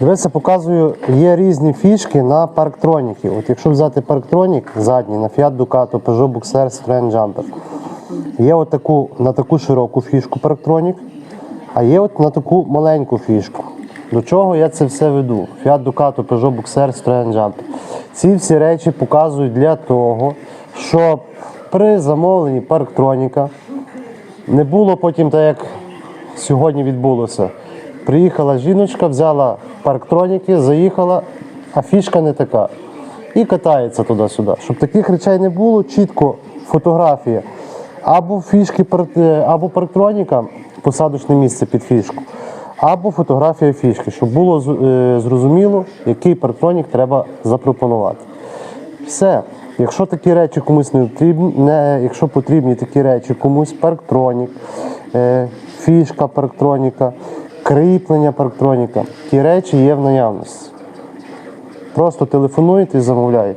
Дивіться, показую, є різні фішки на парктроніки. От якщо взяти парктронік задній на Fiat Ducato, Peugeot Boxer, Citroen Jumper. Є от таку, на таку широку фішку парктронік, а є от на таку маленьку фішку. До чого я це все веду? Fiat Ducato, Peugeot Boxer, Citroen Jumper. Ці всі речі показують для того, щоб при замовленні парктроніка не було потім так, як сьогодні відбулося. Приїхала жіночка, взяла парктроніки, заїхала, а фішка не така. І катається туди-сюди. Щоб таких речей не було, чітко фотографія. Або фішки е, або парктроніка, посадочне місце під фішку, або фотографія фішки, щоб було е, зрозуміло, який парктронік треба запропонувати. Все. Якщо такі речі комусь не потрібні, не, якщо потрібні такі речі комусь парктронік, е, фішка парктроніка, кріплення парктроніка, ті речі є в наявності. Просто телефонуєте і замовляєте.